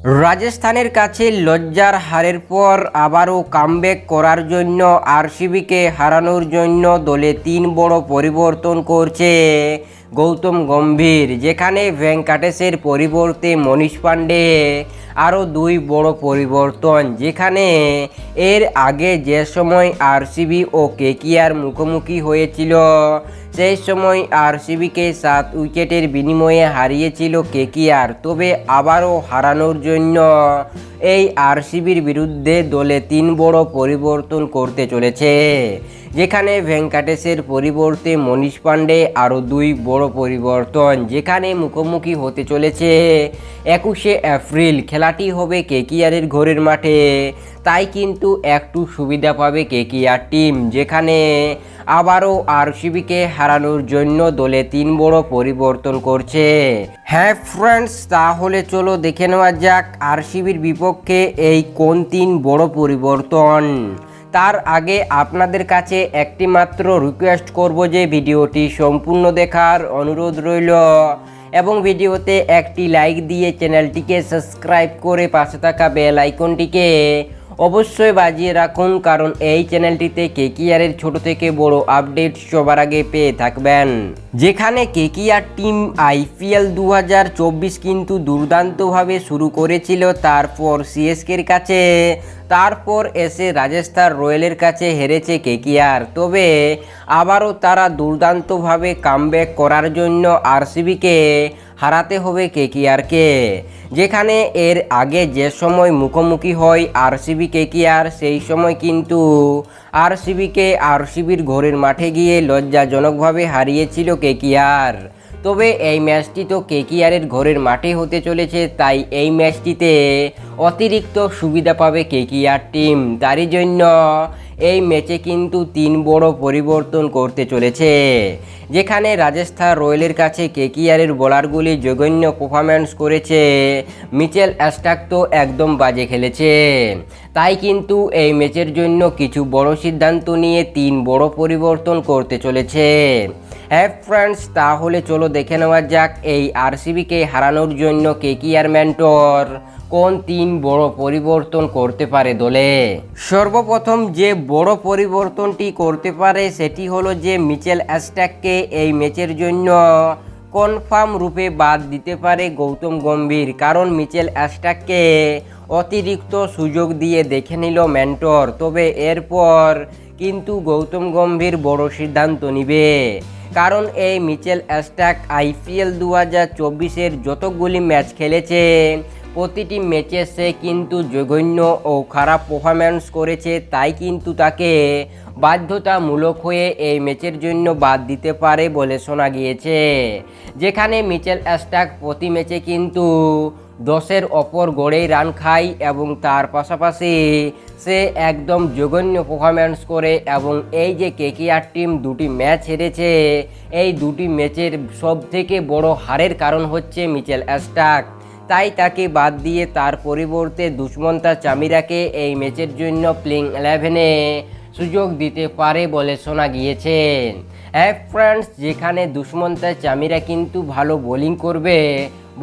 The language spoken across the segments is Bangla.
রাজস্থানের কাছে লজ্জার হারের পর আবারও কামব্যাক করার জন্য আরসিবিকে হারানোর জন্য দলে তিন বড় পরিবর্তন করছে গৌতম গম্ভীর, যেখানে ভেঙ্কাটেশের পরিবর্তে মনীষ পাণ্ডে আরও দুই বড় পরিবর্তন, যেখানে এর আগে যে সময় আরসিবি ও কেকিআর মুখোমুখি হয়েছিল সেই সময় আরসিবিকে সাত উইকেটের বিনিময়ে হারিয়েছিল কেকিআর তবে আবারও হারানোর জন্য এই আরসিবির বিরুদ্ধে দলে তিন বড় পরিবর্তন করতে চলেছে। যেখানে ভেঙ্কাটেশের পরিবর্তে মনীষ পাণ্ডে আরও দুই বড় পরিবর্তন, যেখানে মুখোমুখি হতে চলেছে একুশে এপ্রিল। খেলাটি হবে কেকিআরের ঘরের মাঠে। তাই কিন্তু একটু সুবিধা পাবে কেকিআর টিম, যেখানে আবারও আরসিবিকে হারানোর জন্য দলে তিন বড় পরিবর্তন করছে। হ্যাঁ ফ্রেন্ডস, তাহলে চলো দেখে নেওয়া যাক আরসিবির বিপক্ষে এই কোন তিন বড় পরিবর্তন। তার আগে আপনাদের কাছে একটি মাত্র রিকোয়েস্ট করব যে ভিডিওটি সম্পূর্ণ দেখার অনুরোধ রইল এবং ভিডিওতে একটি লাইক দিয়ে চ্যানেলটিকে সাবস্ক্রাইব করে পাশে থাকা বেল আইকনটিকে অবশ্যই বাজিয়ে রাখুন, কারণ এই চ্যানেলটিতে কেকিআরের ছোট থেকে বড় আপডেট সবার আগে পেয়ে থাকবেন। যেখানে কেকিআর টিম আইপিএল দু হাজার চব্বিশ কিন্তু দুর্দান্তভাবে শুরু করেছিল তারপর সিএসকের কাছে। তারপর এসে রাজস্থান রয়্যালের কাছে হেরেছে কেকিআর। তবে আবারও তারা দুর্দান্তভাবে কামব্যাক করার জন্য আরসিবিকে হারাতে হবে কেকিআরকে যেখানে এর আগে যে সময় মুখোমুখি হয় আরসিবি কেকিআর সেই সময় কিন্তু আরসিবিকে আরসিবির ঘরের মাঠে গিয়ে লজ্জাজনকভাবে হারিয়েছিল কেকিআর তবে এই ম্যাচটি তো কেকিআরের ঘরের মাঠে হতে চলেছে, তাই এই ম্যাচটিতে অতিরিক্ত সুবিধা পাবে কেকিআর টিম তারই জন্য এই ম্যাচে কিন্তু তিন বড় পরিবর্তন করতে চলেছে। যেখানে রাজস্থান রয়্যালের কাছে কেকিআরের বোলারগুলি জঘন্য পারফরম্যান্স করেছে। মিচেল অ্যাস্টাক তো একদম বাজে খেলেছে। তাই কিন্তু এই ম্যাচের জন্য কিছু বড় সিদ্ধান্ত নিয়ে তিন বড় পরিবর্তন করতে চলেছে। হ্যাঁ ফ্রেন্ডস তাহলে চলো দেখে নেওয়া যাক এই আরসিবিকে হারানোর জন্য কেকিআর ম্যান্টর কোন তিন বড় পরিবর্তন করতে পারে দলে? সর্বপ্রথম যে বড় পরিবর্তনটি করতে পারে সেটি হলো যে মিচেল অ্যাস্ট্যাককে এই ম্যাচের জন্য কনফার্ম রূপে বাদ দিতে পারে গৌতম গম্ভীর, কারণ মিচেল অ্যাস্ট্যাককে অতিরিক্ত সুযোগ দিয়ে দেখে নিল মেন্টর। তবে এরপর কিন্তু গৌতম গম্ভীর বড় সিদ্ধান্ত নিবে, কারণ এই মিচেল অ্যাস্ট্যাক আইপিএল দু হাজার চব্বিশের যতগুলি ম্যাচ খেলেছে প্রতিটি ম্যাচে সে কিন্তু জঘন্য ও খারাপ পারফরম্যান্স করেছে, তাই কিন্তু তাকে বাধ্যতামূলক হয়ে এই ম্যাচের জন্য বাদ দিতে পারে বলে শোনা গিয়েছে। যেখানে মিচেল অ্যাস্টাক প্রতি ম্যাচে কিন্তু দশের অপর গড়েই রান খায় এবং তার পাশাপাশি সে একদম জঘন্য পারফরম্যান্স করে এবং এই যে কেকিআর টিম দুটি ম্যাচ হেরেছে, এই দুটি ম্যাচের সবথেকে বড় হারের কারণ হচ্ছে মিচেল অ্যাস্টাক তাই তাকে বাদ দিয়ে তার পরিবর্তে দুষ্মন্তা চামিরাকে এই ম্যাচের জন্য প্লেইং ইলেভেনে সুযোগ দিতে পারে বলে শোনা গিয়েছে হ্যাঁ ফ্রেন্ডস যেখানে দুষ্মন্তা চামিরা কিন্তু ভালো বোলিং করবে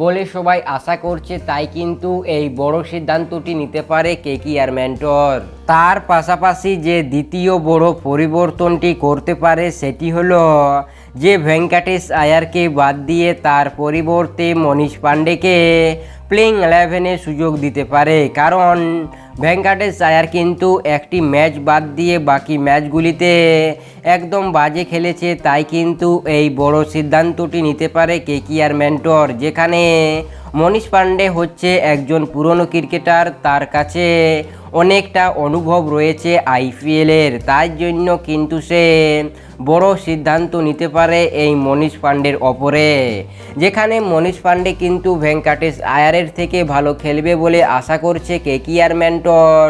বলে সবাই আশা করছে, তাই কিন্তু এই বড় সিদ্ধান্তটি নিতে পারে কেকিআর মেন্টর তার পাশাপাশি যে দ্বিতীয় বড় পরিবর্তনটি করতে পারে, সেটি হলো যে ভেঙ্কাটেশ আয়ারকে বাদ দিয়ে তার পরিবর্তে মনীষ পাণ্ডেকে প্লেইং ইলেভেনে সুযোগ দিতে পারে। কারণ ভেঙ্কাটেশ আয়ার কিন্তু একটি ম্যাচ বাদ দিয়ে বাকি ম্যাচগুলিতে একদম বাজে খেলেছে, তাই কিন্তু এই বড় সিদ্ধান্তটি নিতে পারে কেকিআর মেন্টর, যেখানে মনীষ পাণ্ডে হচ্ছে একজন পুরনো ক্রিকেটার, তার কাছে অনেকটা অনুভব রয়েছে আইপিএলের। তার জন্য কিন্তু সে বড় সিদ্ধান্ত নিতে পারে এই মনীষ পাণ্ডের ওপরে। যেখানে মনীষ পাণ্ডে কিন্তু ভেঙ্কাটেশ আয়ারের থেকে ভালো খেলবে বলে আশা করছে কেকিআর মেন্টর।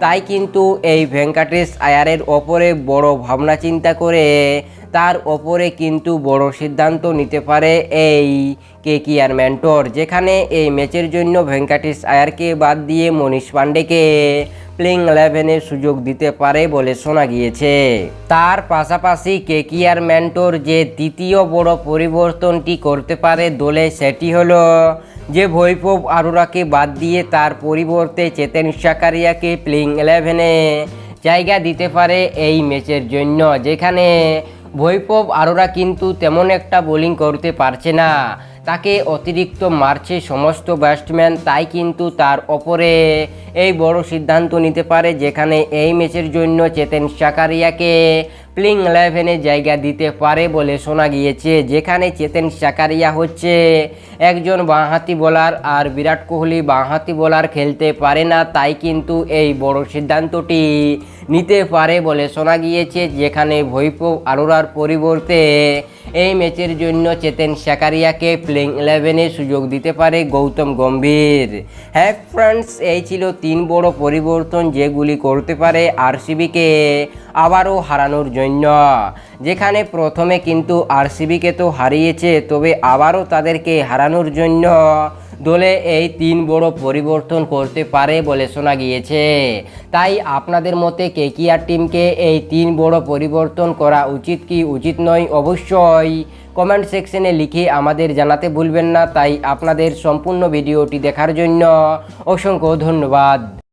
তাই কিন্তু এই ভেঙ্কাটেশ আয়ারের ওপরে বড় ভাবনা চিন্তা করে তার ওপরে কিন্তু বড় সিদ্ধান্ত নিতে পারে এই কে কেকিআর মেন্টর, যেখানে এই ম্যাচের জন্য ভেঙ্কাটেশ আয়ারকে বাদ দিয়ে মনীষ পাণ্ডেকে প্লেইং ইলেভেনের সুযোগ দিতে পারে বলে শোনা গিয়েছে। তার পাশাপাশি কেকিআর মেন্টর যে তৃতীয় বড় পরিবর্তনটি করতে পারে দলে, সেটি হলো যে ভৈভব আরোরাকে বাদ দিয়ে তার পরিবর্তে চেতেন সাকারিয়াকে প্লেইং ইলেভেনে জায়গা দিতে পারে এই ম্যাচের জন্য, যেখানে ভৈভব আরোরা কিন্তু তেমন একটা বোলিং করতে পারছে না। তাকে অতিরিক্ত মারছে সমস্ত ব্যাটসম্যান তাই কিন্তু তার ওপরে এই বড় সিদ্ধান্ত নিতে পারে, যেখানে এই ম্যাচের জন্য চেতেন সাকারিয়াকে। প্লেইং ইলেভেনে জায়গা দিতে পারে বলে শোনা গিয়েছে, যেখানে চেতেন সাকারিয়া হচ্ছে একজন বাঁহাতি বোলার আর বিরাট কোহলি বাঁহাতি বোলার খেলতে পারে না, তাই কিন্তু এই বড় সিদ্ধান্তটি নিতে পারে বলে শোনা গিয়েছে, যেখানে ভৈভব আরোরার পরিবর্তে এই ম্যাচের জন্য চেতেন সাকারিয়াকে প্লেইং ইলেভেনে সুযোগ দিতে পারে গৌতম গম্ভীর। হ্যাঁ ফ্রেন্ডস এই ছিল তিন বড় পরিবর্তন যেগুলি করতে পারে আরসিবিকে আবারও হারানোর জন্য। যেখানে প্রথমে কিন্তু আরসিবিকে তো হারিয়েছে, তবে আবারও তাদেরকে হারানোর জন্য দলে এই তিন বড় পরিবর্তন করতে পারে বলে শোনা গিয়েছে। তাই আপনাদের মতে কেকিআর টিমকে এই তিন বড় পরিবর্তন করা উচিত কি উচিত নয়? অবশ্যই কমেন্ট সেকশনে লিখে আমাদের জানাতে ভুলবেন না। তাই আপনাদের সম্পূর্ণ ভিডিওটি দেখার জন্য অসংখ্য ধন্যবাদ।